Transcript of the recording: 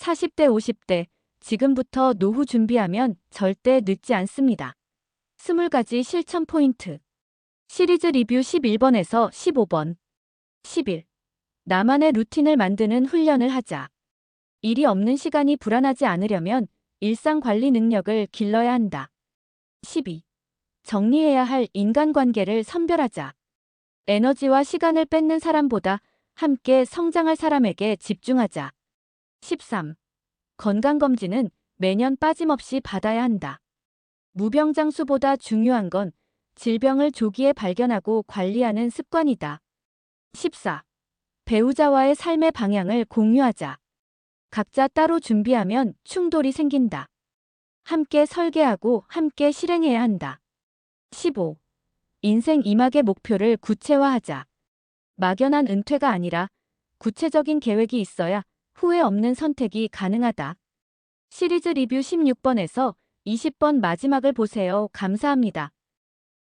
40대 50대 지금부터 노후 준비하면 절대 늦지 않습니다. 20가지 실천 포인트 시리즈 리뷰 11번에서 15번 11. 나만의 루틴을 만드는 훈련을 하자. 일이 없는 시간이 불안하지 않으려면 일상 관리 능력을 길러야 한다. 12. 정리해야 할 인간관계를 선별하자. 에너지와 시간을 뺏는 사람보다 함께 성장할 사람에게 집중하자. 13. 건강검진은 매년 빠짐없이 받아야 한다. 무병장수보다 중요한 건 질병을 조기에 발견하고 관리하는 습관이다. 14. 배우자와의 삶의 방향을 공유하자. 각자 따로 준비하면 충돌이 생긴다. 함께 설계하고 함께 실행해야 한다. 15. 인생 이막의 목표를 구체화하자. 막연한 은퇴가 아니라 구체적인 계획이 있어야 후회 없는 선택이 가능하다. 시리즈 리뷰 16번에서 20번 마지막을 보세요. 감사합니다.